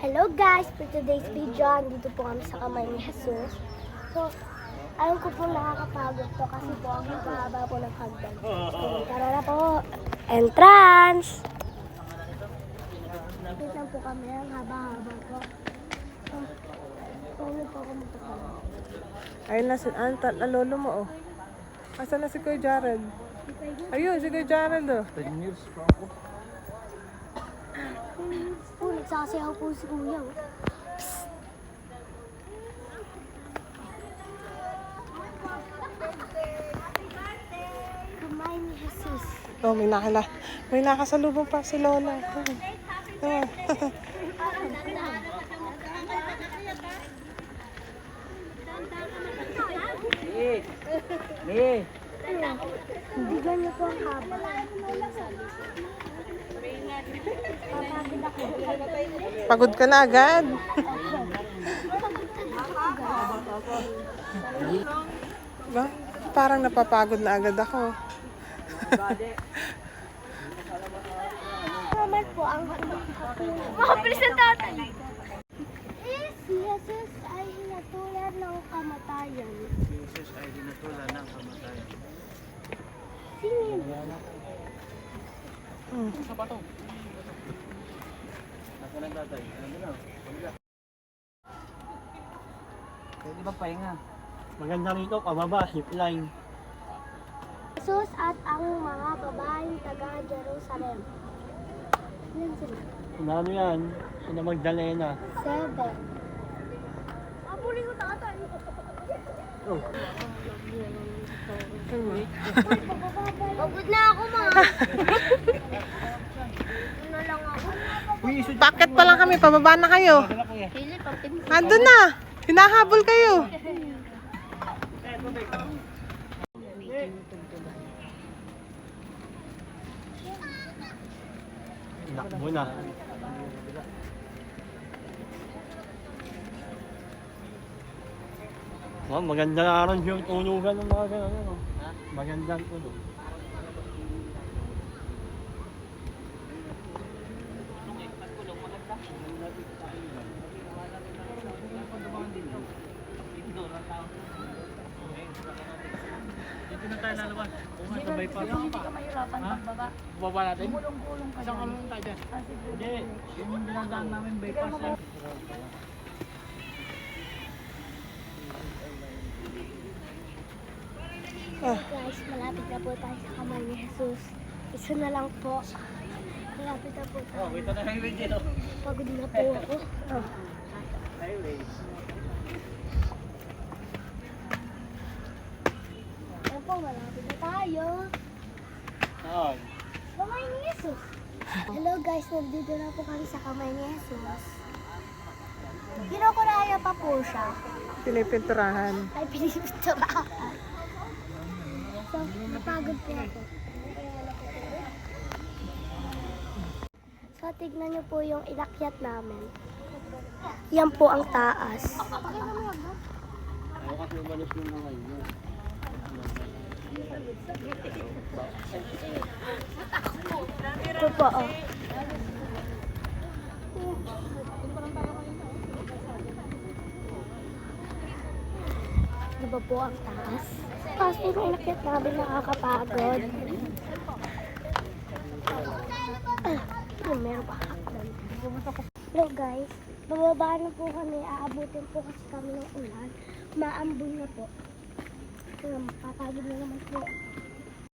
Hello guys! For today's video, andito po kami sa kamay ni Jesus. So, alam ko po nakakapagod to kasi po ang haba po ng hagdan. So, tara na po! Entrance! Wait lang po kami, ang haba-haba po. So, Paano po ako magpapala? Ayun na, si, na lolo mo, oh. Asan na si Kuya Jared? Ayun, si Kuya Jared, oh. Po, nagsasayaw po si Kuya. Kamay ni Jesus. Oh, may nakala. May nakasalubong pa si Lola. Oh. Oh. Hindi ganyan po ang haba. Pagod ka na agad. Ba? Parang napapagod na agad ako. Naman po ang Makabilis na tatay. Si Jesus ay hinatulan ng kamatayan. Jesus ay dinatulan ng kamatayan. Yun? Hmm. Ano na? Pwede ba pahinga? Maganda rito, pababa, zipline. Jesus at ang mga babaeng taga Jerusalem. Ilan sila? Ano yan? Sina Magdalena. Seven. Abuli ko tatay. Oh. Pagod na ako, ma. Ano lang ako? Bakit pa lang kami? Pababa na kayo. Nandun na. Hinahabol kayo. Nakbo na. Oh, maganda na rin yung tunugan ng mga gano'n. Ano? Magandang tulog. Dito na tayo lalabas. Kung nga sa bypass. Hindi ka mahirapan pagbaba. Baba natin? Gulong-gulong ka. Saan ka muna tayo dyan? Hindi. Yung dinadaan namin bypass lang. Guys, malapit na po tayo sa kamay ni Jesus. Isa na lang po. Malapit na po tayo. Oh, ito na highway dito. Pagod na po ako. Highway. Po, malapit na tayo. Saan? Kamay ni Jesus. Hello guys, nandito na po kami sa kamay ni Jesus. Kinukuraya pa po siya. Pinipinturahan. Ay, pinipinturahan. So, napagod po ako. So, tignan niyo po yung inakyat namin. Yan po ang taas. Ako kasi umalis yung mga yun. Ito po, oh. Di ba po ang taas? Taas po yung inakyat namin nakakapagod. Ah, meron pa hakdan. Hello guys, bababa na po kami. Aabutin po kasi kami ng ulan. Maambon na po. Kaya mapapagod na naman po.